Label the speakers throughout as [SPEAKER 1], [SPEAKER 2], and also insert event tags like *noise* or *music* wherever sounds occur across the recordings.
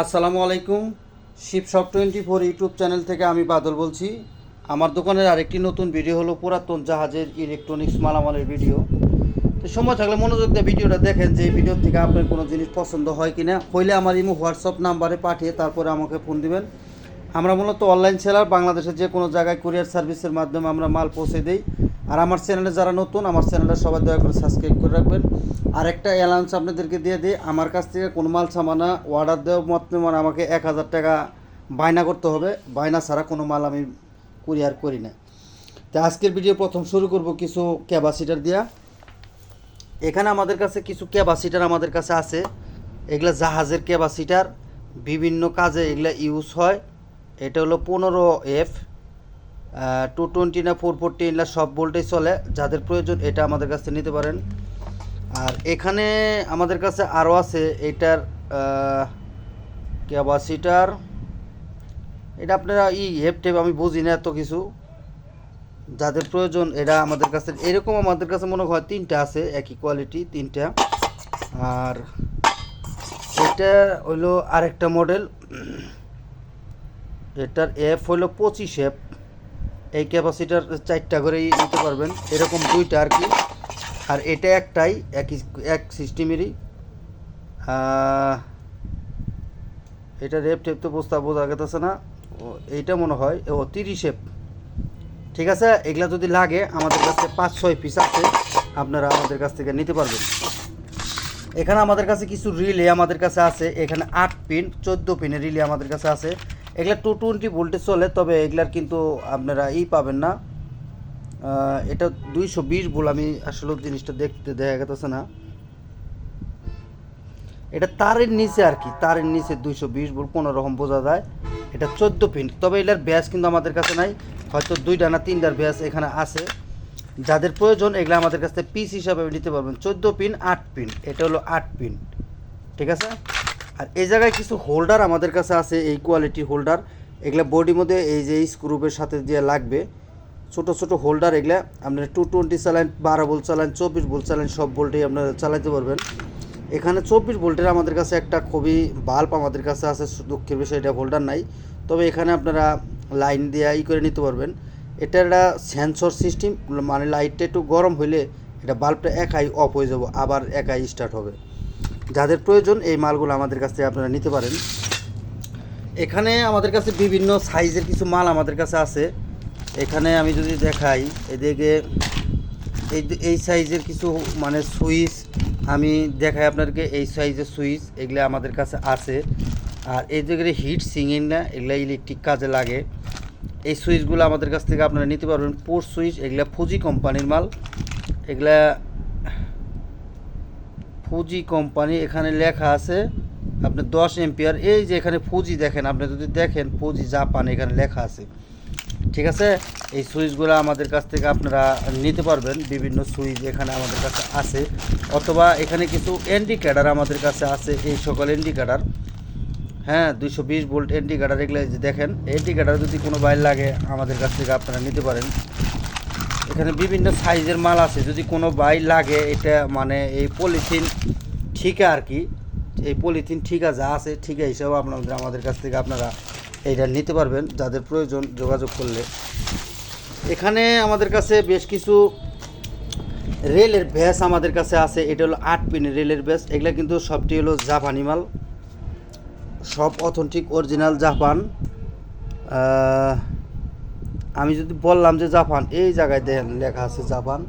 [SPEAKER 1] আসসালামু আলাইকুম। Shiv shop twenty four YouTube channel থেকে আমি বাদল বলছি। আমার দোকানের আরেকটি নতুন ভিডিও হলো পুরাতন জাহাজের ইলেকট্রনিক্স মালামালের ভিডিও। তো সময় থাকলে মনোযোগ দিয়ে ভিডিওটা দেখেন যে এই ভিডিও থেকে আপনার কোনো জিনিস পছন্দ হয় কি না হইলে আমার ইমো, হোয়াটসঅ্যাপ নাম্বারে পাঠিয়ে তারপরে আমাকে ফোন দিবেন। আমরা মূলত অনলাইন সেলার, বাংলাদেশের যে কোনো জায়গায় কুরিয়ার সার্ভিসের মাধ্যমে আমরা মাল পৌঁছে দিই। আর আমার চ্যানেলে যারা নতুন, আমার চ্যানেলটা সবাই দয়া করে সাবস্ক্রাইব করে রাখবেন। আর একটা অ্যালাউন্স আপনাদেরকে দিয়ে দিই। আমার কাছ থেকে কোনো মাল, সামানা অর্ডার দেওয়া মতে মানে আমাকে এক হাজার টাকা বায়না করতে হবে। বায়না ছাড়া কোনো মাল আমি কুরিয়ার করি না। তো আজকের ভিডিও প্রথম শুরু করব কিছু ক্যাপাসিটার দিয়া। এখানে আমাদের কাছে কিছু ক্যাপাসিটার আমাদের কাছে আছে। এগুলা জাহাজের ক্যাপাসিটার বিভিন্ন কাজে এগুলা ইউজ হয়। এটা হলো পনেরো এফ টু টোয়েন্টি না ফোর ফোরটি এগুলা সব ভোল্টেজ চলে, যাদের প্রয়োজন এটা আমাদের কাছে নিতে পারেন। আর এখানে আমাদের কাছে আরও আছে, এটার ক্যাপাসিটার এটা আপনারা ই হেপ টেপ আমি বুঝি না এত কিছু। যাদের প্রয়োজন এটা আমাদের কাছে, এরকম আমাদের কাছে মনে হয় তিনটা আছে, একই কোয়ালিটি তিনটা। আর এটা হইল আরেকটা মডেল এটার এফ হইল পঁচিশ এফ এই ক্যাপাসিটার চারটা করেই নিতে পারবেন। এরকম দুইটা আর কি। আর এটা একটাই একই এক সিস্টেমেরই। এটা রেপ টেপ তো বুঝতে বোঝা গেতেছে না। ও, এইটা মনে হয়, ও, তিরিশ এফ ঠিক আছে? এগুলা যদি লাগে, আমাদের কাছে পাঁচ, ছয় পিস আছে। আপনারা আমাদের কাছ থেকে নিতে পারবেন। এখানে আমাদের কাছে কিছু রিলে আমাদের কাছে আছে। এখানে আট পিন চোদ্দ পিনের রিলে আমাদের কাছে আছে। এগুলা টু টোয়েন্টি ভোল্টেজ চলে, তবে এগুলার কিন্তু আপনারা ই পাবেন না। এটা দুইশো বিশ ভোল আমি আসলে জিনিসটা দেখতে দেখা গেতেছে না। এটা তারের নিচে আর কি, তারের নিচে দুইশো বিশ ভোল কোনো রকম বোঝা যায়। এটা চোদ্দ পিন তবে এটার ব্যাস কিন্তু আমাদের কাছে নাই। হয়তো দুইটা না তিনটার ব্যাস এখানে আছে। যাদের প্রয়োজন, এগুলো আমাদের কাছ পিস হিসাবে নিতে পারবেন। চোদ্দ পিন আট পিন এটা হলো আট পিন ঠিক আছে? আর এই জায়গায় কিছু হোল্ডার আমাদের কাছে আছে, এই কোয়ালিটি হোল্ডার এগুলা বডির মধ্যে এই যে স্ক্রুপের সাথে যে লাগবে, ছোট ছোট হোল্ডার এগুলা আপনারা টু টোয়েন্টি চালান, বারো ভোল্ট চালান, চব্বিশ ভোল্ট চালান, সব ভোল্টেই আপনারা চালাতে পারবেন। এখানে চব্বিশ ভোল্টের আমাদের কাছে একটা খুবই বাল্ব আমাদের কাছে আছে দুঃখের বিষয়, এটা হোল্ডার নাই। তবে এখানে আপনারা লাইন দিয়ে ই করে নিতে পারবেন। এটা একটা সেন্সর সিস্টেম মানে লাইটটা একটু গরম হইলে এটা বাল্বটা একাই অফ হয়ে যাব, আবার একাই স্টার্ট হবে। যাদের প্রয়োজন এই মালগুলো আমাদের কাছ থেকে আপনারা নিতে পারেন। এখানে আমাদের কাছে বিভিন্ন সাইজের কিছু মাল আমাদের কাছে আছে। এখানে আমি যদি দেখাই, এদিকে এই এই সাইজের কিছু মানে সুইচ আমি দেখাই আপনাদেরকে, এই সাইজের সুইচ এগুলো আমাদের কাছে আছে। আর এই জায়গায় হিট সিঙ্গিং না, এগুলো ইলেকট্রিক কাজে লাগে। এই সুইচগুলো আমাদের কাছ থেকে আপনারা নিতে পারবেন। পোর্ট সুইচ, এগুলা ফুজি কোম্পানির মাল। এগুলা ফুজি কোম্পানি এখানে লেখা আছে আপনার দশ এম্পিয়ার এই যে এখানে ফুজি দেখেন, আপনি যদি দেখেন ফুজি জাপান এখানে লেখা আছে। ঠিক আছে? এই সুইচগুলো আমাদের কাছ থেকে আপনারা নিতে পারবেন, বিভিন্ন সুইচ এখানে আমাদের কাছে আছে। অথবা এখানে কিছু ইন্ডিকেটার আমাদের কাছে আছে, এই সকল ইন্ডিকেটার হ্যাঁ দুইশো বিশ ভোল্ট ইন্ডিকেটার এগুলো দেখেন ইন্ডিকেটার যদি কোনো বাইর লাগে, আমাদের কাছ থেকে আপনারা নিতে পারেন। এখানে বিভিন্ন সাইজের মাল আছে। যদি কোনো বাই লাগে, এটা মানে এই পলিথিন ঠিকা আর কি, এই পলিথিন ঠিকা যা আছে, ঠিকা হিসাবে আপনাদের, আমাদের কাছ থেকে আপনারা এইটা নিতে পারবেন, যাদের প্রয়োজন যোগাযোগ করলে। এখানে আমাদের কাছে বেশ কিছু রেলের ব্যাস আমাদের কাছে আছে। এটা হলো আট পিনের রেলের ব্যাস এগুলো কিন্তু সবটি হলো জাপানি মাল। সব অথেন্টিক, অরিজিনাল জাপান। আমি যদি বললাম যে জাপান, এই জায়গায় দেখেন লেখা আছে জাপান।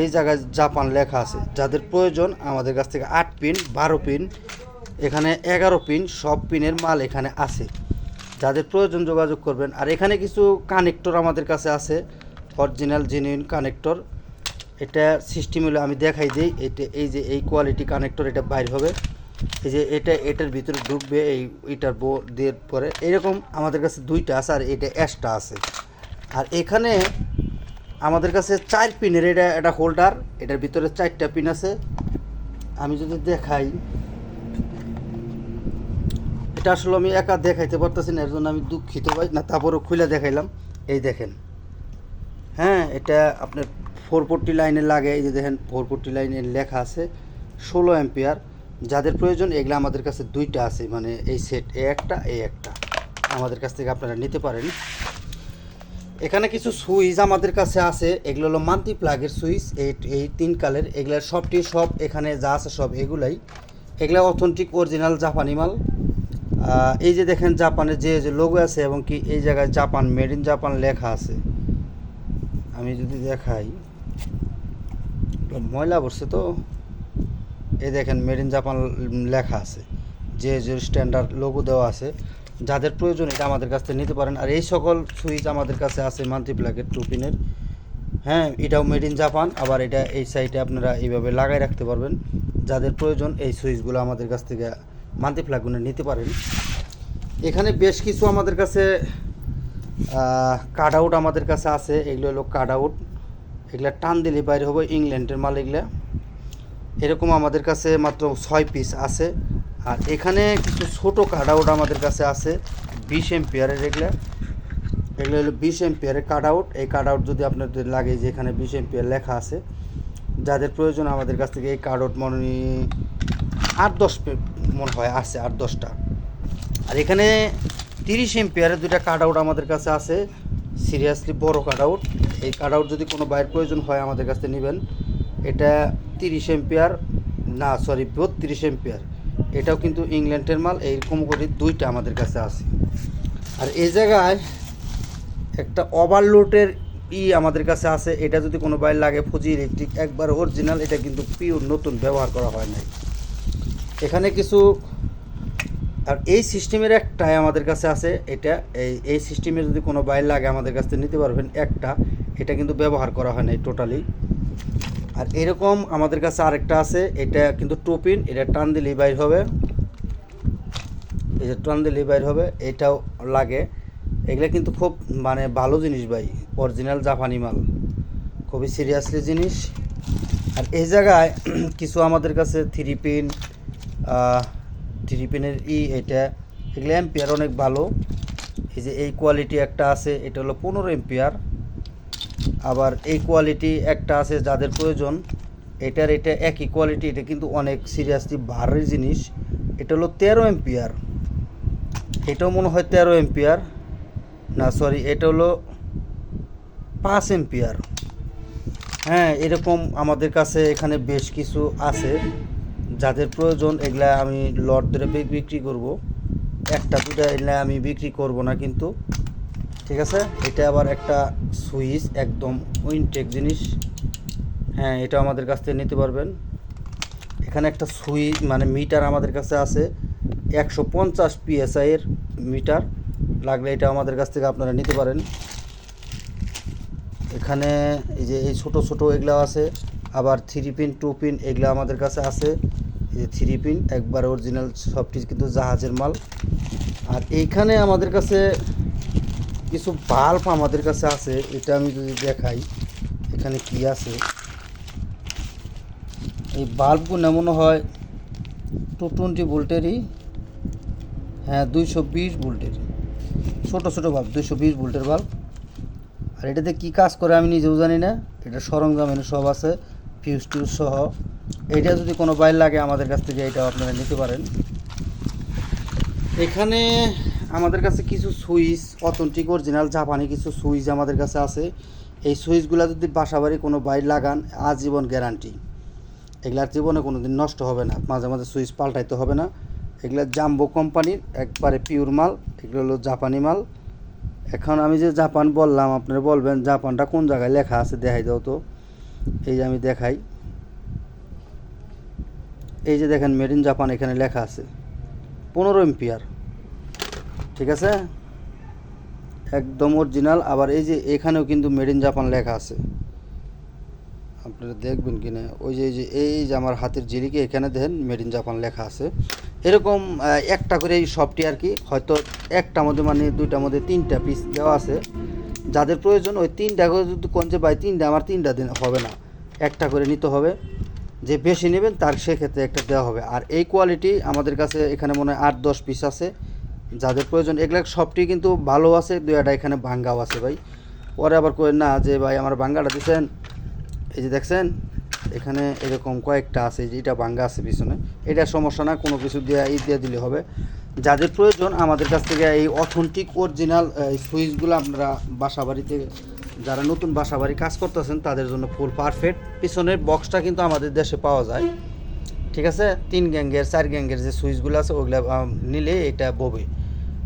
[SPEAKER 1] এই জায়গায় জাপান লেখা আছে, যাদের প্রয়োজন আমাদের কাছ থেকে আট পিন, বারো পিন, এখানে এগারো পিন, সব পিনের মাল এখানে আছে। যাদের প্রয়োজন যোগাযোগ করবেন। আর এখানে কিছু কানেক্টর আমাদের কাছে আছে, অরিজিনাল জেনুইন কানেক্টর। এটা সিস্টেম হলো আমি দেখাই দিই, এটা এই যে এই কোয়ালিটি কানেক্টর, এটা বাইর হবে। এই যে এটা, এটার ভিতরে ঢুকবে এই এটার বো দিয়ে পরে। এরকম আমাদের কাছে দুইটা আছে আর এটা এক্সট্রা আছে। আর এখানে আমাদের কাছে চার পিনের এটা একটা হোল্ডার, এটার ভিতরে চারটা পিন আছে। আমি যদি দেখাই, এটা আসলে আমি একা দেখাইতে পারতেছি না এর জন্য আমি দুঃখিত ভাই। না, তারপরেও খুলে দেখাইলাম। এই দেখেন। হ্যাঁ এটা আপনার ফোর লাইনে লাগে। এই যে দেখেন ফোর লাইনে লেখা আছে। ষোলো অ্যাম্পিয়ার যাদের প্রয়োজন, এগুলো আমাদের কাছে দুইটা আছে। মানে এই সেট এ একটা এই একটা। আমাদের কাছ থেকে আপনারা নিতে পারেন। এখানে কিছু সুইচ আমাদের কাছে আছে। এগুলো হলো মাল্টি প্লাগের সুইচ, এই এই তিন কালের। এগুলোর সবটি সব এখানে যা আছে সব এগুলাই। এগুলো অথেন্টিক অরিজিনাল জাপানি মাল। এই যে দেখেন জাপানের যে যে লোগো আছে এবং কি এই জায়গায় জাপান মেড ইন জাপান লেখা আছে। আমি যদি দেখাই। ময়লা পড়ছে তো। এই দেখেন মেড ইন জাপান লেখা আছে। যে যে স্ট্যান্ডার্ড লোগো দেওয়া আছে, যাদের প্রয়োজন এটা আমাদের কাছ থেকে নিতে পারেন। আর এই সকল সুইচ আমাদের কাছে আছে মাল্টিপ্লাকের টুপিনের হ্যাঁ এটাও মেড ইন জাপান আবার এটা এই সাইডে আপনারা এইভাবে লাগাই রাখতে পারবেন। যাদের প্রয়োজন এই সুইচগুলো আমাদের কাছ থেকে মাল্টিপ্লাকগুলো নিতে পারেন। এখানে বেশ কিছু আমাদের কাছে কাট আউট আমাদের কাছে আছে। এগুলো হলো কাট আউট এগুলা টান দিলে বাইরে হবে। ইংল্যান্ডের মাল এগুলা। এরকম আমাদের কাছে মাত্র ছয় পিস আছে। আর এখানে কিছু ছোটো কাট আউট আমাদের কাছে আছে, বিশ এম্পিয়ারের এগুলা। এগুলো হলো বিশ এম্পিয়ারের কাট আউট এই কাট আউট যদি আপনাদের লাগে যে এখানে বিশ এম্পিয়ার লেখা আছে, যাদের প্রয়োজন আমাদের কাছ থেকে এই কাট আউট মনে আট দশ মনে হয় আছে আট দশটা। আর এখানে তিরিশ এম্পিয়ারের দুইটা কাট আউট আমাদের কাছে আছে। সিরিয়াসলি বড় কাট আউট এই কাট আউট যদি কোনো বাইরের প্রয়োজন হয় আমাদের কাছ নেবেন। এটা তিরিশ এম্পিয়ার, না সরি বত্রিশ এম্পিয়ার। এটাও কিন্তু ইংল্যান্ডের মাল এইরকম করে দুইটা আমাদের কাছে আছে। আর এই জায়গায় একটা ওভারলোডের ই আমাদের কাছে আছে, এটা যদি কোনো বাইর লাগে ফুজি ইলেকট্রিক একবার অরিজিনাল এটা কিন্তু পিওর নতুন ব্যবহার করা হয় নাই। এখানে কিছু, আর এই সিস্টেমের একটাই আমাদের কাছে আছে, এটা এই এই সিস্টেমে যদি কোনো বাইর লাগে আমাদের কাছ নিতে পারবেন, একটা, এটা কিন্তু ব্যবহার করা হয় নাই টোটালি আর এরকম আমাদের কাছে আরেকটা আছে, এটা কিন্তু টোপিন, এটা টান দিলেই বাইর হবে। এই যে টান দিলেই বাইর হবে, এটাও লাগে। এগুলো কিন্তু খুব মানে ভালো জিনিস ভাই অরিজিনাল জাপানি মাল। খুবই সিরিয়াসলি জিনিস। আর এই জায়গায় *clears throat* কিছু আমাদের কাছে থ্রি পিন থ্রি পিনের ই, এটা, এগুলো এম্পিয়ার অনেক ভালো। এই যে এই কোয়ালিটি একটা আছে, এটা হলো পনেরো এম্পিয়ার আবার এই কোয়ালিটি একটা আছে যাদের প্রয়োজন, এটার এটা একই কোয়ালিটি এটা কিন্তু অনেক সিরিয়াসলি ভারী জিনিস। এটা হলো তেরো এম্পিয়ার এটাও মনে হয় তেরো এম্পিয়ার না সরি এটা হলো পাঁচ এম্পিয়ার হ্যাঁ এরকম আমাদের কাছে এখানে বেশ কিছু আছে। যাদের প্রয়োজন, এগুলা আমি লট ধরে বিক্রি করব। একটা দুটা এগুলা আমি বিক্রি করব না কিন্তু। ঠিক আছে? এটা আবার একটা সুইচ, একদম উইনটেক জিনিস। হ্যাঁ এটা আমাদের কাছ থেকে নিতে পারবেন। এখানে একটা সুইচ মানে মিটার আমাদের কাছে আছে, একশো পঞ্চাশ এর মিটার। লাগলে এটা আমাদের কাছ থেকে আপনারা নিতে পারেন। এখানে এই যে এই ছোটো ছোটো এগুলো আছে, আবার থ্রি পিন টু পিন এগুলো আমাদের কাছে আছে। এই যে থ্রি পিন একবার অরিজিনাল সবটি কিন্তু জাহাজের মাল। আর এইখানে আমাদের কাছে কিছু বাল্ব আমাদের কাছে আছে, এটা আমি যদি দেখাই, এখানে কি আছে? এই বাল্বগুলো মনে হয় টু টোয়েন্টি ভোল্টেরই হ্যাঁ দুইশো বিশ ভোল্টের। ছোটো ছোটো বাল্ব দুইশো বিশ ভোল্টের বাল্ব আর এটাতে কী কাজ করে আমি নিজেও জানি না, এটা সরঞ্জাম এনে সব আছে ফিউজ টিউজ সহ। এটা যদি কোনো বাইর লাগে আমাদের কাছ থেকে, এটাও আপনারা নিতে পারেন। এখানে আমাদের কাছে কিছু সুইচ অথেন্টিক অরিজিনাল জাপানি কিছু সুইচ আমাদের কাছে আছে। এই সুইচগুলো যদি বাসা বাড়ি কোনো বাইর লাগান, আজীবন গ্যারান্টি এগুলার জীবনে কোনো দিন নষ্ট হবে না। মাঝে মাঝে সুইচ পাল্টাইতে হবে না। এগুলো জাম্বো কোম্পানির, একবারে পিওর মাল। এগুলো হলো জাপানি মাল। এখন আমি যে জাপান বললাম, আপনারা বলবেন, জাপানটা কোন জায়গায় লেখা আছে? দেখাই দাও তো। এই যে আমি দেখাই। এই যে দেখেন মেড ইন জাপান এখানে লেখা আছে। পনেরো এম্পিয়ার ঠিক আছে? একদম অরিজিনাল আবার এই যে এখানেও কিন্তু মেড ইন জাপান লেখা আছে। আপনারা দেখবেন কিনা? ওই যে, এই যে এই যে আমার হাতের জিরিকে এখানে দেখেন মেড ইন জাপান লেখা আছে। এরকম একটা করে এই সবটি আর কি, হয়তো একটা মধ্যে মানে দুইটার মধ্যে তিনটা পিস দেওয়া আছে। যাদের প্রয়োজন, ওই তিনটা করে যদি কোন যে ভাই তিনটা, আমার তিনটা দিন হবে না। একটা করে নিতে হবে। যে বেশি নেবেন, তার সেক্ষেত্রে একটা দেওয়া হবে। আর এই কোয়ালিটি আমাদের কাছে এখানে মনে হয় আট, দশ পিস আছে। যাদের প্রয়োজন, এগুলো সবটি কিন্তু ভালো আছে দু একটা এখানে ভাঙ্গাও আছে ভাই। পরে আবার কই না, যে ভাই আমার ভাঙ্গাটা দিচ্ছেন এই যে দেখছেন, এখানে এরকম কয়েকটা আছে যে এটা ভাঙ্গা আছে পিছনে। এটা সমস্যা না, কোনো কিছু দিয়ে, ই দিয়ে দিলে হবে। যাদের প্রয়োজন, আমাদের কাছ থেকে এই অথেন্টিক অরিজিনাল সুইচগুলো আপনারা বাসা বাড়িতে যারা নতুন বাসা বাড়ি কাজ করতেছেন, তাদের জন্য ফুল পারফেক্ট পিছনের বক্সটা কিন্তু আমাদের দেশে পাওয়া যায়। ঠিক আছে? তিন গ্যাঙ্গের চার গ্যাঙ্গের যে সুইচগুলো আছে আম, নিলে এটা ববে।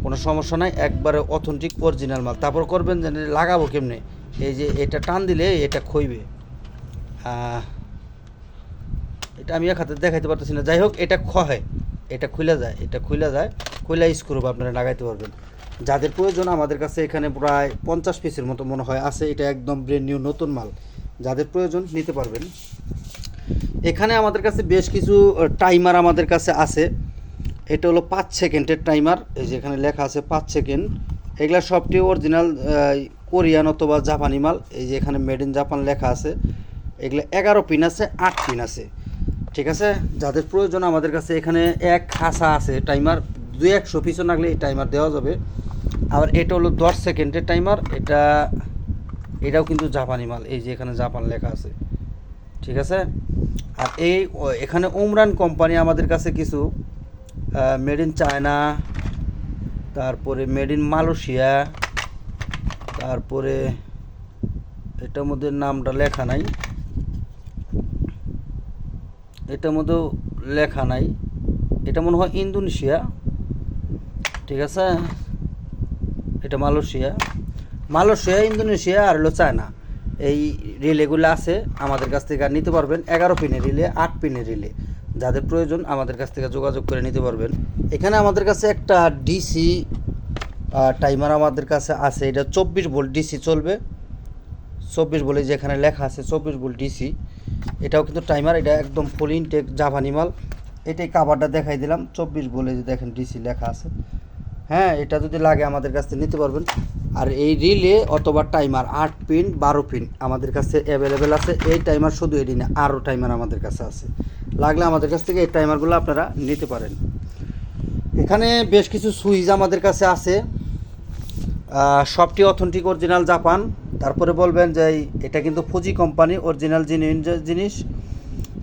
[SPEAKER 1] কোনো সমস্যা নাই একবারে অথেন্টিক অরিজিনাল মাল। তারপর করবেন যে লাগাবো কেমনে? এই যে এটা টান দিলে এটা খইবে। এটা আমি এক হাতে দেখাইতে পারতেছি না। যাই হোক এটা ক্ষয় এটা খুলে যায় এটা খুলে যায়। খুলে স্ক্রু আপনারা লাগাইতে পারবেন। যাদের প্রয়োজন আমাদের কাছে এখানে প্রায় পঞ্চাশ পিসের মতো মনে হয় আছে। এটা একদম ব্রেন নিউ নতুন মাল। যাদের প্রয়োজন নিতে পারবেন। এখানে আমাদের কাছে বেশ কিছু টাইমার আমাদের কাছে আছে। এটা হলো পাঁচ সেকেন্ডের টাইমার এই যে এখানে লেখা আছে পাঁচ সেকেন্ড। এগুলা সবটি অরিজিনাল কোরিয়ান অথবা জাপানি মাল। এই যে এখানে মেড ইন জাপান লেখা আছে। এগুলো এগারো পিন আছে, আট পিন আছে। ঠিক আছে? যাদের প্রয়োজন আমাদের কাছে এখানে এক খাসা আছে টাইমার দুই একশো পিছন লাগলে এই টাইমার দেওয়া যাবে। আবার এটা হলো দশ সেকেন্ডের টাইমার এটা, এটাও কিন্তু জাপানি মাল। এই যে এখানে জাপান লেখা আছে। ঠিক আছে? আর এই এখানে উমরান কোম্পানি আমাদের কাছে কিছু মেড ইন চায়না তারপরে মেড ইন মালয়েশিয়া তারপরে এটার মধ্যে নামটা লেখা নাই। এটার মধ্যেও লেখা নাই। এটা মনে হয় ইন্দোনেশিয়া। ঠিক আছে? এটা মালয়েশিয়া। মালয়েশিয়া, ইন্দোনেশিয়া আর হলো চায়না। এই রিলেগুলো আছে, আমাদের কাছ থেকে নিতে পারবেন। এগারো পিনের রিলে, আট পিনের রিলে। যাদের প্রয়োজন আমাদের কাছ থেকে যোগাযোগ করে নিতে পারবেন। এখানে আমাদের কাছে একটা ডিসি টাইমার আমাদের কাছে আছে। এটা চব্বিশ ভোল্ট ডিসি চলবে। চব্বিশ বলে যেখানে লেখা আছে চব্বিশ ভোল্ট ডিসি। এটাও কিন্তু টাইমার, এটা একদম ফুল ইনটেক জাপানি মাল। এটাই কাভারটা দেখাই দিলাম। চব্বিশ বলে যে দেখেন ডিসি লেখা আছে। হ্যাঁ এটা যদি লাগে আমাদের কাছ থেকে নিতে পারবেন। আর এই রিলে অথবা টাইমার আট পিন, বারো পিন আমাদের কাছে অ্যাভেলেবেল আছে। এই টাইমার শুধু এটি না আরও টাইমার আমাদের কাছে আছে। লাগলে আমাদের কাছ থেকে এই টাইমারগুলো আপনারা নিতে পারেন। এখানে বেশ কিছু সুইচ আমাদের কাছে আছে। সবটি অথেন্টিক অরিজিনাল জাপান তারপরে বলবেন যে এটা কিন্তু ফুজি কোম্পানি অরিজিনাল জিনিস।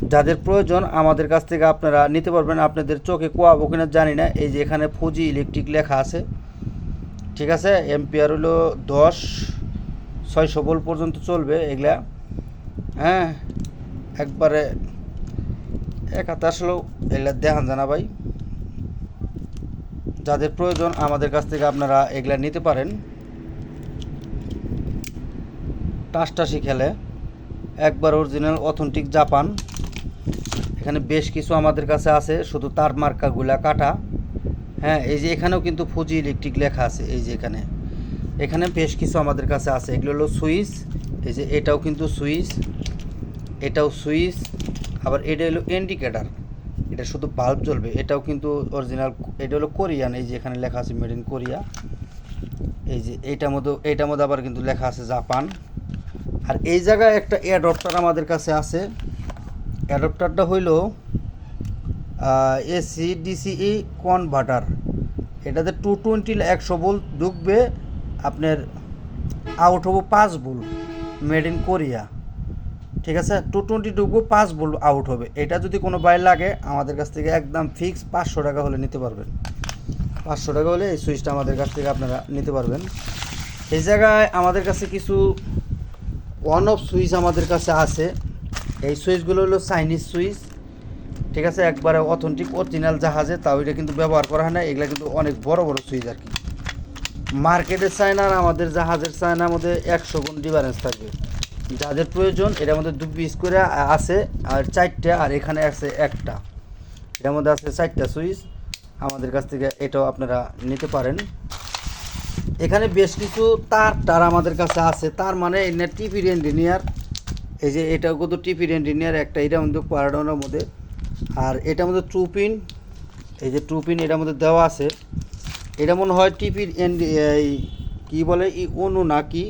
[SPEAKER 1] যাদের প্রয়োজন আমাদের কাছ থেকে আপনারা নিতে পারবেন। আপনাদের চোখে কোয়াবো কিনা জানি না। এই যে এখানে ফুজি ইলেকট্রিক লেখা আছে। ঠিক আছে? এম্পিয়ার হলো দশ, ছয়শো ভোল্ট পর্যন্ত চলবে এগুলা। হ্যাঁ? একবারে এক হাতে আসলেও এগুলা দেখান জানা ভাই। যাদের প্রয়োজন আমাদের কাছ থেকে আপনারা এগুলা নিতে পারেন। টাসটাসি খেলে। একবার অরিজিনাল অথেন্টিক জাপান। এখানে বেশ কিছু আমাদের কাছে আছে, শুধু তার মার্কাগুলা কাটা। হ্যাঁ এই যে এখানেও কিন্তু ফুজি ইলেকট্রিক লেখা আছে, এই যে এখানে। এখানে বেশ কিছু আমাদের কাছে আছে। এগুলো হলো সুইচ এই যে এটাও কিন্তু সুইচ এটাও সুইচ আবার এটা হলো ইন্ডিকেটার এটা শুধু বাল্ব জ্বলবে, এটাও কিন্তু অরিজিনাল এটা হলো কোরিয়ান এই যে এখানে লেখা আছে মেড ইন কোরিয়া এই যে এইটার মধ্যে এইটার মধ্যে আবার কিন্তু লেখা আছে জাপান আর এই জায়গায় একটা অ্যাডপ্টার আমাদের কাছে আছে। অ্যাডপ্টারটা হইল এসি ডিসিই কনভার্টার এটাতে টু টোয়েন্টি একশো ভোল্ট ঢুকবে, আপনার আউট হব পাঁচ ভোল্ট মেড ইন কোরিয়া ঠিক আছে? টু টোয়েন্টি ঢুকবো, পাঁচ ভোল্ট আউট হবে। এটা যদি কোনো বাইর লাগে, আমাদের কাছ থেকে একদম ফিক্স পাঁচশো টাকা হলে নিতে পারবেন। পাঁচশো টাকা হলে এই সুইচটা আমাদের কাছ থেকে আপনারা নিতে পারবেন। এই জায়গায় আমাদের কাছে কিছু ওয়ান অফ সুইচ আমাদের কাছে আছে। এই সুইচগুলো হলো চাইনিজ সুইচ। ঠিক আছে? একবারে অথেন্টিক অরিজিনাল জাহাজে। তাও এটা কিন্তু ব্যবহার করা হয় না। এগুলো কিন্তু অনেক বড় বড় সুইচ আর কি। মার্কেটের চায়না আমাদের জাহাজের চায়নার মধ্যে একশো গুণ ডিফারেন্স থাকবে। যাদের প্রয়োজন, এটার মধ্যে দু পিস করে আছে। আর চারটা, আর এখানে আছে একটা। এটার মধ্যে আছে চারটা সুইচ। আমাদের কাছ থেকে এটাও আপনারা নিতে পারেন। এখানে বেশ কিছু তার টার আমাদের কাছে আছে। তার মানে এনে টিপির ইঞ্জিনিয়ার এই যে এটাও কিন্তু টিপির ইঞ্জিনিয়ার একটা এটার মধ্যে প্যারাডনের মধ্যে। আর এটার মধ্যে ট্রু পিন এই যে ট্রু পিন এটার মধ্যে দেওয়া আছে। এটা মনে হয় টিপির এই কী বলে, ই অনু না কি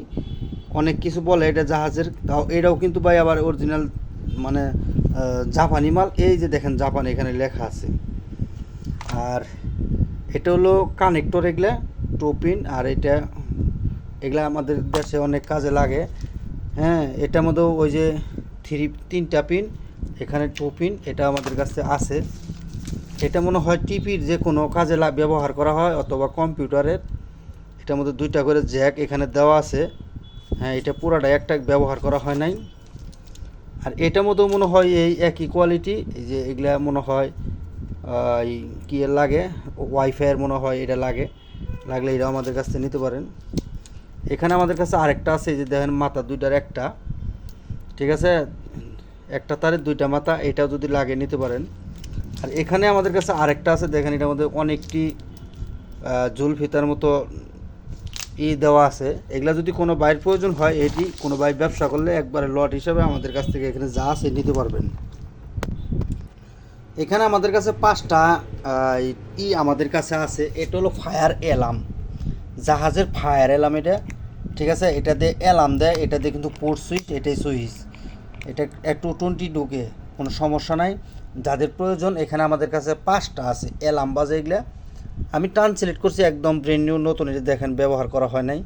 [SPEAKER 1] অনেক কিছু বলে এটা জাহাজের। তাও এটাও কিন্তু ভাই আবার অরিজিনাল মানে জাপানি মাল। এই যে দেখেন জাপান এখানে লেখা আছে। আর এটা হলো কানেক্টর এগুলা টোপিন আর এটা, এগুলা আমাদের দেশে অনেক কাজে লাগে। হ্যাঁ এটার মধ্যেও ওই যে থ্রি তিনটা পিন এখানে টু পিন এটা আমাদের কাছে আছে। এটা মনে হয় টিপির যে কোনো কাজে ব্যবহার করা হয় অথবা কম্পিউটারের। এটার মধ্যে দুইটা করে জ্যাক এখানে দেওয়া আছে। হ্যাঁ এটা পুরাটা একটা ব্যবহার করা হয় নাই। আর এটার মধ্যেও মনে হয় এই একই কোয়ালিটি এই যে এগুলা মনে হয় কি লাগে? ওয়াইফাইয়ের মনে হয় এটা লাগে। লাগলে এটা আমাদের কাছ থেকে নিতে পারেন। এখানে আমাদের কাছে আরেকটা আছে যে দেখেন মাথা দুইটার একটা। ঠিক আছে? একটা তারের দুইটা মাথা, এটাও যদি লাগে নিতে পারেন। আর এখানে আমাদের কাছে আরেকটা আছে, দেখেন এটার মধ্যে অনেকটি জুল ফিতার মতো ই দেওয়া আছে। এগুলা যদি কোনো বাইর প্রয়োজন হয়, এটি কোনো বাইর ব্যবসা করলে একবারে লট হিসাবে আমাদের কাছ থেকে এখানে যা আছে নিতে পারবেন। এখানে আমাদের কাছে পাঁচটা ই আমাদের কাছে আছে, এটা হলো ফায়ার অ্যালার্ম। জাহাজের ফায়ার অ্যালার্ম এটা, ঠিক আছে? এটা দিয়ে অ্যালার্ম দেয়, এটা দিয়ে কিন্তু পোর্ট সুইচ এটাই সুইচ এটা একটু টোয়েন্টি ঢুকে, কোনো সমস্যা নাই। যাদের প্রয়োজন, এখানে আমাদের কাছে পাঁচটা আছে অ্যালার্ম বাজে এগুলা। আমি টান সিলেক্ট করছি, একদম ব্রেন নিউ নতুন, এটা দেখেন, ব্যবহার করা হয় নাই।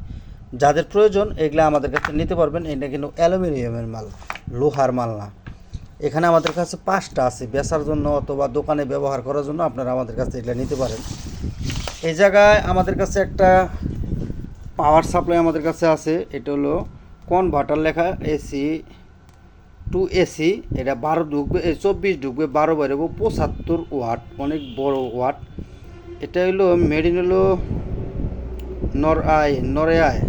[SPEAKER 1] যাদের প্রয়োজন, এগুলা আমাদের কাছে নিতে পারবেন, এটা কিন্তু অ্যালুমিনিয়ামের মাল, লোহার মাল না। এখানে আমাদের কাছে পাঁচটা আছে, বেচার জন্য অথবা দোকানে ব্যবহার করার জন্য আপনারা আমাদের কাছে এগুলো নিতে পারেন। এই জায়গায় আমাদের কাছে একটা পাওয়ার সাপ্লাই আমাদের কাছে আছে, এটা হলো কনভার্টার লেখা? এসি টু এসি এটা বারো ঢুকবে, এই চব্বিশ ঢুকবে, বারো বেরোবো পঁচাত্তর ওয়াট অনেক বড় ওয়াট এটা হলো মেড ইন হলো নর আই নরে আয়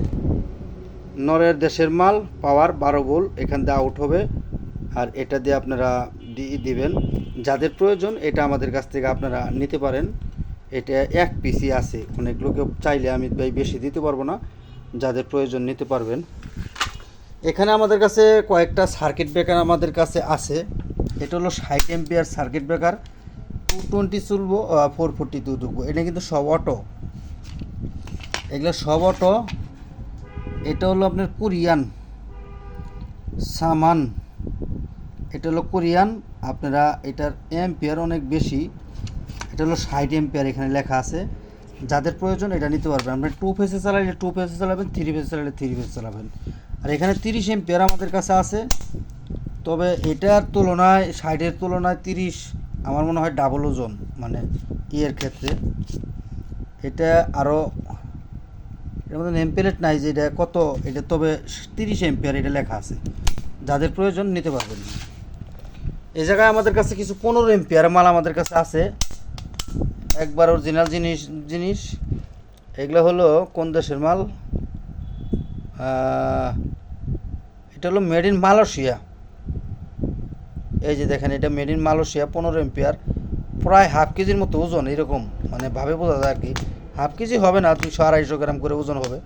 [SPEAKER 1] নরের দেশের মাল পাওয়ার বারো গোল এখান দিয়ে আউট হবে। আর এটা দিয়ে আপনারা দি- দিবেন। যাদের প্রয়োজন, এটা আমাদের কাছ থেকে আপনারা নিতে পারেন। এটা এক পিসি আছে। অনেক লোকে চাইলে আমি ভাই বেশি দিতে পারব না। যাদের প্রয়োজন নিতে পারবেন। এখানে আমাদের কাছে কয়েকটা সার্কিট ব্রেকার আমাদের কাছে আছে। এটা হলো ষাট ampere circuit breaker two twenty চলবো ফোর ফোরটি টু ঢুকবো। এটা কিন্তু সব অটো এগুলো সব অটো এটা হলো আপনার কোরিয়ান সামান। এটা হলো কোরিয়ান। আপনারা এটার এম্পিয়ার অনেক বেশি। এটা হলো ষাট এম্পিয়ার এখানে লেখা আছে। যাদের প্রয়োজন এটা নিতে পারবেন। আপনার টু ফেসে চালাইলে টু ফেসে চালাবেন থ্রি ফেসে চালাইলে থ্রি ফেসে চালাবেন। আর এখানে তিরিশ এম্পিয়ার আমাদের কাছে আছে। তবে এটার তুলনায়, ষাটের তুলনায় তিরিশ আমার মনে হয় ডাবল ওজন মানে ইয়ের ক্ষেত্রে? এটা আরও এর মধ্যে নেম নাই যে এটা কত, এটা তবে তিরিশ এম্পিয়ার এটা লেখা আছে। যাদের প্রয়োজন নিতে পারবেন। এই জায়গায় আমাদের কাছে কিছু পনেরো এম্পিয়ার মাল আমাদের কাছে আছে। একবার অরিজিনাল জিনিস জিনিস, এগুলো হলো কোন দেশের মাল? এটা হলো মেড ইন মালয়েশিয়া। এই যে দেখেন, এটা মেড ইন মালয়েশিয়া, পনেরো এম্পিয়ার প্রায় হাফ কেজির মতো ওজন, এরকম। মানে ভাবে বোঝা যায় আর কি। হাফ কেজি হবে না দুশো আড়াইশো গ্রাম করে ওজন হবে।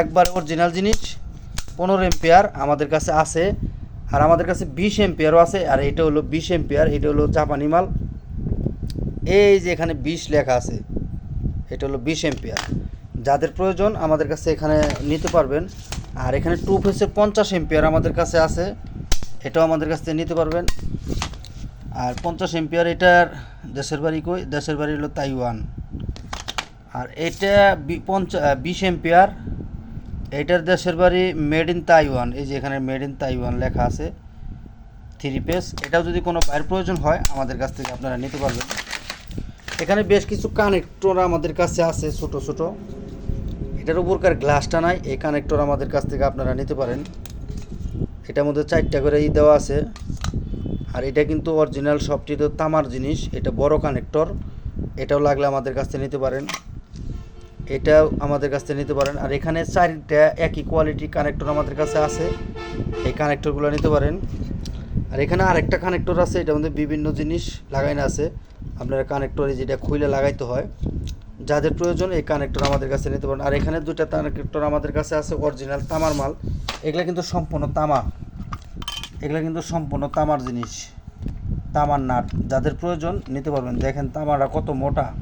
[SPEAKER 1] একবার অরিজিনাল জিনিস, পনেরো এম্পিয়ার আমাদের কাছে আছে, আর আমাদের কাছে বিশ এম্পিয়ারও আছে, আর এটা হলো বিশ এম্পিয়ার এটা হলো জাপানি মাল। এই যে এখানে বিশ লেখা আছে, এটা হলো বিশ এম্পিয়ার যাদের প্রয়োজন আমাদের কাছে এখানে নিতে পারবেন। আর এখানে টু ফেসের পঞ্চাশ এম্পিয়ার আমাদের কাছে আছে, এটাও আমাদের কাছ থেকে নিতে পারবেন। আর পঞ্চাশ এম্পিয়ার এটার দেশের বাড়ি কই? দেশের বাড়ি হলো তাইওয়ান। আর এটা পঞ্চা বিশ এম্পিয়ার এইটার দেশের বাড়ি মেড ইন তাইওয়ান। এই যে এখানে মেড ইন তাইওয়ান লেখা আছে থ্রি পেস এটাও যদি কোনো বাইরের প্রয়োজন হয়, আমাদের কাছ থেকে আপনারা নিতে পারবেন। এখানে বেশ কিছু কানেক্টর আমাদের কাছে আছে, ছোট ছোট। এটার উপরকার গ্লাসটা নাই, এই কানেক্টর আমাদের কাছ থেকে আপনারা নিতে পারেন। এটার মধ্যে চারটা করে ই দেওয়া আছে। আর এটা কিন্তু অরিজিনাল সবটি তো তামার জিনিস, এটা বড় কানেক্টর এটাও লাগলে আমাদের কাছ থেকে নিতে পারেন। এটাও আমাদের কাছ থেকে নিতে পারেন। আর এখানে চারটা একই কোয়ালিটি কানেক্টর আমাদের কাছে আছে। এই কানেক্টরগুলো নিতে পারেন। আর এখানে আরেকটা কানেক্টর আছে, এটার মধ্যে বিভিন্ন জিনিস লাগাইনা আছে। আপনারা কানেক্টরে যেটা খুলে লাগাইতে হয়, যাদের প্রয়োজন এই কানেক্টর আমাদের কাছে নিতে পারেন। আর এখানে দুটা কানেক্টর আমাদের কাছে আছে অরিজিনাল তামার মাল। এগুলো কিন্তু সম্পূর্ণ তামা। এগুলো কিন্তু সম্পূর্ণ তামার জিনিস। তামার নাট। যাদের প্রয়োজন, নিতে পারবেন। দেখেন তামাটা কত মোটা।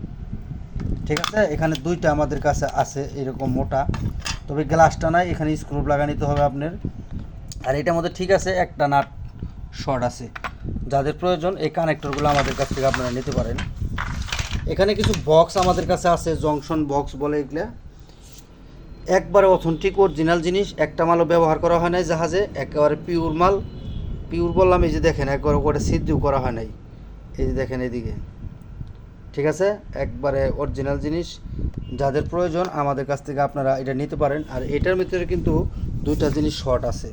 [SPEAKER 1] ঠিক আছে? এখানে দুইটা আমাদের কাছে আছে, এরকম মোটা। তবে গ্লাসটা নাই, এখানে স্ক্রুপ লাগা নিতে হবে আপনার। আর এটার মধ্যে ঠিক আছে, একটা নাট শর্ট আছে। যাদের প্রয়োজন এই কানেক্টরগুলো আমাদের কাছ থেকে আপনারা নিতে পারেন। এখানে কিছু বক্স আমাদের কাছে আছে জংশন বক্স বলে এগুলা। একবারে অথেন্টিক অরিজিনাল জিনিস, একটা মালও ব্যবহার করা হয় নাই জাহাজে, একেবারে পিওর মাল। পিওর বললাম, এই যে দেখেন, একবার ওটা সিদ্ধও করা হয় নাই। এই যে দেখেন এদিকে। ঠিক আছে? একবারে অরিজিনাল জিনিস। যাদের প্রয়োজন আমাদের কাছ থেকে আপনারা এটা নিতে পারেন। আর এটার ভিতরে কিন্তু দুইটা জিনিস শর্ট আছে।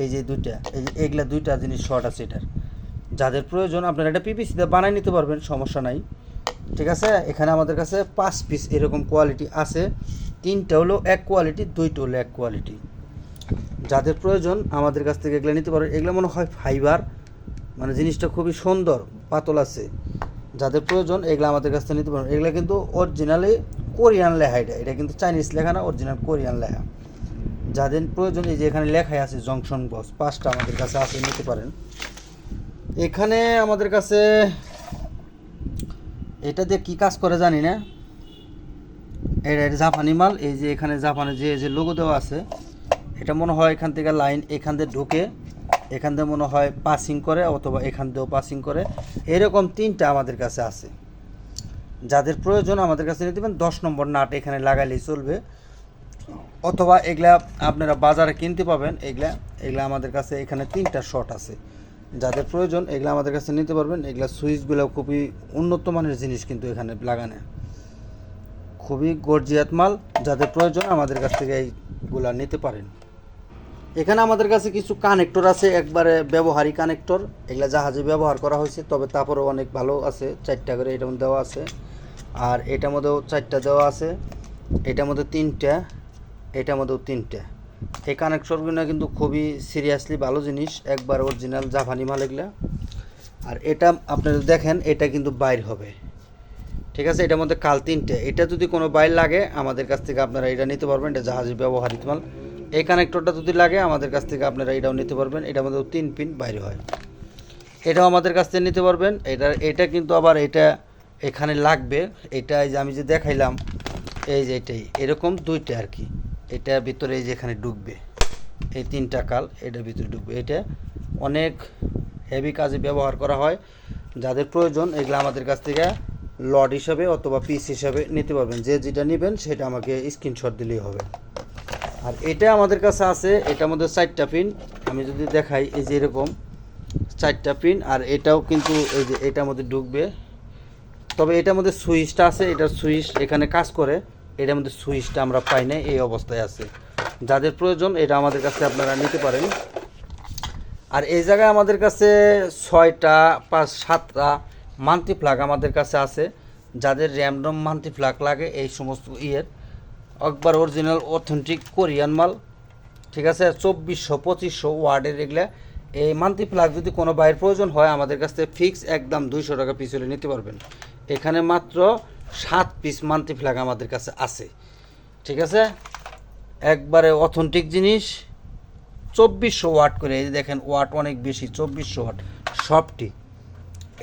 [SPEAKER 1] এই যে দুইটা, এই যে এগুলা দুইটা জিনিস শর্ট আছে এটার। যাদের প্রয়োজন আপনারা এটা পিপিসিতে বানাই নিতে পারবেন, সমস্যা নাই। ঠিক আছে? এখানে আমাদের কাছে পাঁচ পিস এরকম কোয়ালিটি আছে। তিনটা হলো এক কোয়ালিটি দুইটা হলো এক কোয়ালিটি যাদের প্রয়োজন আমাদের কাছ থেকে এগুলো নিতে পারেন এগুলো মনে হয় ফাইবার মানে জিনিসটা খুবই সুন্দর, পাতল আছে। যাদের প্রয়োজন এগুলো আমাদের কাছ থেকে নিতে পারেন এগুলো কিন্তু অরিজিনালি কোরিয়ান লেখা এটা। এটা কিন্তু চাইনিজ লেখা না অরিজিনাল কোরিয়ান লেখা। যাদের প্রয়োজন এই যে এখানে লেখাই আছে জংশন বস পাঁচটা আমাদের কাছে আছে, নিতে পারেন। এখানে আমাদের কাছে এটা দিয়ে কী কাজ করে জানি না। এটা জাপানি মাল, এই যে এখানে জাপানে যে যে লোগো দেওয়া আছে, এটা মনে হয় এখান থেকে লাইন এখান দিয়ে ঢুকে, এখান দিয়ে মনে হয় পাসিং করে অথবা এখান দিয়েও পাসিং করে। এরকম তিনটা আমাদের কাছে আছে। যাদের প্রয়োজন আমাদের কাছে নিয়ে পারেন দশ নম্বর নাট এখানে লাগাইলেই চলবে। অথবা এগুলা আপনারা বাজারে কিনতে পাবেন, এগুলা এগুলা আমাদের কাছে এখানে তিনটা শট আছে। যাদের প্রয়োজন, এগুলা আমাদের কাছে নিতে পারবেন। এগুলো সুইচগুলো খুবই উন্নত মানের জিনিস কিন্তু এখানে লাগানো। খুবই গর্জিয়াত মাল, যাদের প্রয়োজন আমাদের কাছ থেকে এইগুলা নিতে পারেন। এখানে আমাদের কাছে কিছু কানেক্টর আছে, একবারে ব্যবহারিক কানেক্টর। এগুলা জাহাজে ব্যবহার করা হয়েছে, তবে তারপরেও অনেক ভালো আছে। চারটা করে এটার দেওয়া আছে। আর এটার মধ্যেও চারটা দেওয়া আছে। এটার মধ্যে তিনটা, এটার মধ্যেও তিনটা। এই কানেক্টরগুলো কিন্তু খুবই সিরিয়াসলি ভালো জিনিস। একবার অরিজিনাল জাপানি মাল এগুলা। আর এটা আপনারা দেখেন, এটা কিন্তু বাইর হবে। ঠিক আছে? এটার মধ্যে কাল তিনটে। এটা যদি কোনো বাইর লাগে, আমাদের কাছ থেকে আপনারা এটা নিতে পারবেন। এটা জাহাজের ব্যবহারিক মাল। এই কানেক্টরটা যদি লাগে, আমাদের কাছ থেকে আপনারা এটাও নিতে পারবেন। এটার মধ্যে তিন পিন বাইরে হয়। এটাও আমাদের কাছ থেকে নিতে পারবেন। এটা এটা কিন্তু আবার এটা এখানে লাগবে। এটা এই যে আমি যে দেখাইলাম, এই যে এটাই। এরকম দুইটা আর কি। এটা ভিতরে এই যে এখানে ঢুকবে, এই তিনটা কাল এটার ভিতরে ঢুকবে। এটা অনেক হেভি কাজে ব্যবহার করা হয়। যাদের প্রয়োজন, এগুলো আমাদের কাছ থেকে লড হিসাবে অথবা পিস হিসাবে নিতে পারবেন। যে যেটা নেবেন, সেটা আমাকে স্ক্রিনশট দিলেই হবে। আর এটা আমাদের কাছে আছে এটার মধ্যে চারটা পিন আমি যদি দেখাই, এই যে এরকম চারটা পিন আর এটাও কিন্তু এই যে এটার মধ্যে ঢুকবে। তবে এটার মধ্যে সুইচটা আছে, এটার সুইচ এখানে কাজ করে। এটার মধ্যে সুইচটা আমরা পাই না এই অবস্থায় আছে। যাদের প্রয়োজন, এটা আমাদের কাছে আপনারা নিতে পারেন। আর এই জায়গায় আমাদের কাছে ছয়টা পাঁচ সাতটা মান্থলি ফ্লাগ আমাদের কাছে আছে। যাদের র্যান্ডম মান্থলি ফ্লাগ লাগে, এই সমস্ত ইয়ের। একবার অরিজিনাল অথেন্টিক কোরিয়ান মাল, ঠিক আছে? চব্বিশশো, পঁচিশশো ওয়ার্ডের এগুলা। এই মান্থলি ফ্লাগ যদি কোনো বাইরের প্রয়োজন হয়, আমাদের কাছ ফিক্স একদম দুইশো টাকা পিছলে নিতে পারবেন। এখানে মাত্র সাত পিস মান্থলি ফ্ল্যাগ আমাদের কাছে আছে। ঠিক আছে? একবারে অথেন্টিক জিনিস। চব্বিশশো ওয়াট করে, এই যে দেখেন ওয়াট অনেক বেশি, চব্বিশশো ওয়াট সবটি।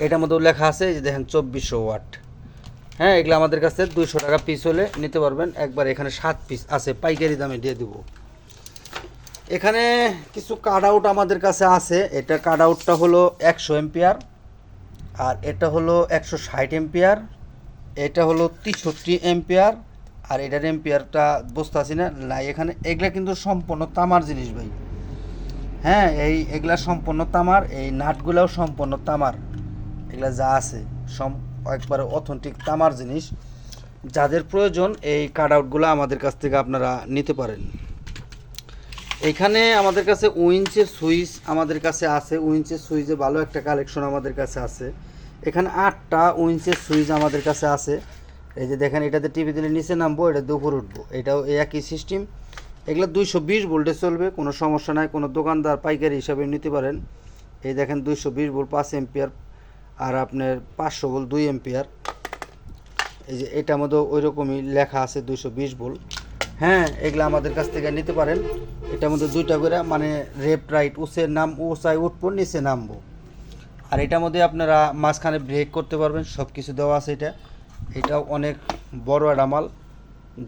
[SPEAKER 1] এটার মধ্যেও লেখা আছে, এই যে দেখেন চব্বিশশো ওয়াট হ্যাঁ এগুলো আমাদের কাছে দুইশো টাকা পিস হলে নিতে পারবেন। একবার এখানে সাত পিস আছে, পাইকারি দামে দিয়ে দেবো। এখানে কিছু কাট আউট আমাদের কাছে আছে। এটা কাট আউটটা হলো একশো এম্পিয়ার আর এটা হলো একশো ষাট এম্পিয়ার এটা হলো তেষট্টি এম্পিয়ার আর এটার এম্পিয়ারটা বুঝতে পারছি না না এখানে। এগুলা কিন্তু সম্পূর্ণ তামার জিনিস ভাই। হ্যাঁ এই এগুলা সম্পূর্ণ তামার, এই নাটগুলাও সম্পূর্ণ তামার। এগুলা যা আছে, সম, একবারে অথেন্টিক তামার জিনিস। যাদের প্রয়োজন, এই কাট আউটগুলো আমাদের কাছ থেকে আপনারা নিতে পারেন। এখানে আমাদের কাছে উইঞ্চের সুইচ আমাদের কাছে আছে। উইঞ্চের সুইচে ভালো একটা কালেকশন আমাদের কাছে আছে। এখানে আটটা উইঞ্চের সুইচ আমাদের কাছে আছে। এই যে দেখেন, এটাতে টিভি দিলে নিচে নামবো, এটা দুপুর উঠবো। এটাও একই সিস্টেম এগুলো দুইশো বিশ ভোল্টে চলবে, কোনো সমস্যা নাই। কোনো দোকানদার পাইকারি হিসাবে নিতে পারেন। এই দেখেন, দুইশো বিশ ভোল্ট পাঁচ এম্পিয়ার আর আপনার পাঁচশো ভোল্ট দুই এম্পিয়ার এই যে এটার মধ্যে ওই রকমই লেখা আছে দুইশো বিশ ভোল্ট। হ্যাঁ এগুলো আমাদের কাছ থেকে নিতে পারেন। এটার মধ্যে দুইটা করে মানে রেপ রাইট, উসের নাম, উসাই, উঠবো, নিচে নামবো। আর এটার মধ্যে আপনারা মাঝখানে ব্রেক করতে পারবেন সব কিছু দেওয়া আছে এটা। এটাও অনেক বড় একটা মাল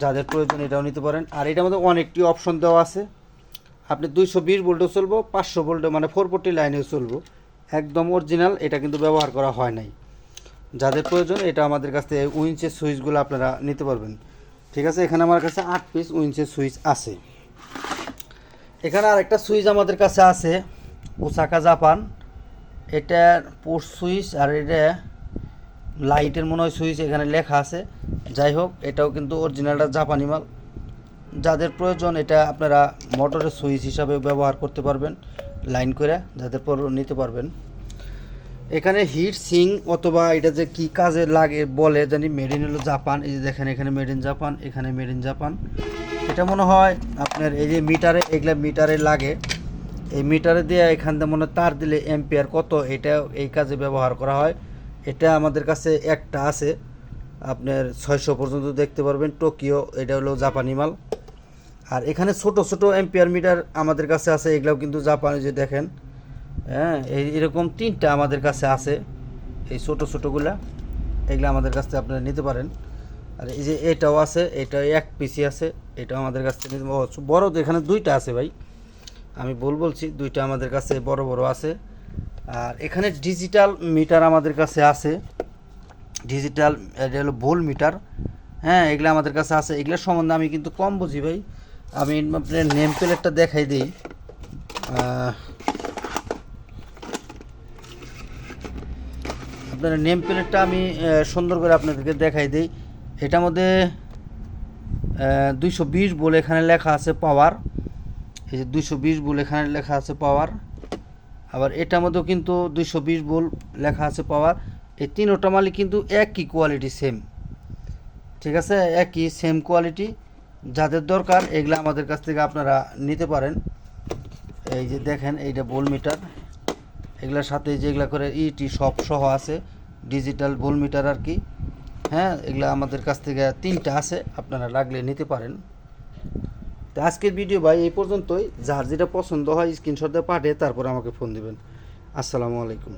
[SPEAKER 1] যাদের প্রয়োজন এটাও নিতে পারেন। আর এটার মধ্যে অনেকটি অপশন দেওয়া আছে। আপনি দুইশো বিশ ভোল্টেও চলবো, পাঁচশো ভোল্টে মানে ফোর ফোরটি লাইনেও চলবো। একদম অরিজিনাল এটা কিন্তু ব্যবহার করা হয় নাই। যাদের প্রয়োজন, এটা আমাদের কাছ থেকে উইঞ্চের সুইচগুলো আপনারা নিতে পারবেন। ঠিক আছে, এখানে আমার কাছে আট পিস উইঞ্চের সুইচ আছে। এখানে আরেকটা সুইচ আমাদের কাছে আছে, ওসাকা জাপান। এটার পোর্ট সুইচ আর এটা লাইটের মনে হয় সুইচ এখানে লেখা আছে। যাই হোক, এটাও কিন্তু অরিজিনালটা জাপানি মাল। যাদের প্রয়োজন, এটা আপনারা মোটরের সুইচ হিসাবে ব্যবহার করতে পারবেন লাইন করে যাদের পর নিতে পারবেন। এখানে হিট সিং অথবা এটা যে কি কাজে লাগে বলে জানি মেড ইন হলো জাপান। এই যে দেখেন, এখানে মেড ইন জাপান, এখানে মেড ইন জাপান। এটা মনে হয় আপনার এই যে মিটারে, এগুলা মিটারে লাগে। এই মিটারে দিয়ে এখান থেকে মনে তার দিলে এম্পিয়ার কত? এটা এই কাজে ব্যবহার করা হয়। এটা আমাদের কাছে একটা আছে। আপনার ছয়শো পর্যন্ত দেখতে পারবেন। টোকিও, এটা হলো জাপানি মাল। আর এখানে ছোট ছোট এম্পিয়ার মিটার আমাদের কাছে আছে। এগুলাও কিন্তু জাপানি যে দেখেন। হ্যাঁ এই এরকম তিনটা আমাদের কাছে আছে। এই ছোট, ছোটোগুলা। এগুলো আমাদের কাছ থেকে আপনারা নিতে পারেন। আর এই যে এটাও আছে এটা এক পিসি আছে। এটাও আমাদের কাছ থেকে নিতে বড় তো এখানে দুইটা আছে ভাই। আমি ভুল বলছি, দুইটা আমাদের কাছে বড় বড় আছে। আর এখানে ডিজিটাল মিটার আমাদের কাছে আছে। ডিজিটাল এটা হলো ভুল মিটার হ্যাঁ এগুলো আমাদের কাছে আছে। এগুলোর সম্বন্ধে আমি কিন্তু কম বুঝি ভাই। আমি আপনার নেম প্লেটটা দেখাই দিই। আপনার নেম প্লেটটা আমি সুন্দর করে আপনাদেরকে দেখাই দিই। এটার মধ্যে দুইশো বিশ বলে এখানে লেখা আছে পাওয়ার এই যে দুইশো বিশ বলে এখানে লেখা আছে পাওয়ার আবার এটার মধ্যেও কিন্তু দুইশো বিশ বল লেখা আছে পাওয়ার এই তিনোটা মালই কিন্তু একই কোয়ালিটি সেম ঠিক আছে? একই সেম কোয়ালিটি যাদের দরকার, এগুলো আমাদের কাছ থেকে আপনারা নিতে পারেন। এই যে দেখেন, এইটা বোল মিটার এগুলোর সাথে যেগুলো করে ইটি সব সহ আছে। ডিজিটাল বোল মিটার আর কি। হ্যাঁ এগুলো আমাদের কাছ থেকে তিনটা আছে। আপনারা লাগলে নিতে পারেন। তো আজকের ভিডিও ভাই, এই পর্যন্তই। যার যেটা পছন্দ হয় স্ক্রিনশটে পাঠিয়ে তারপর আমাকে ফোন দিবেন। আসসালামু আলাইকুম।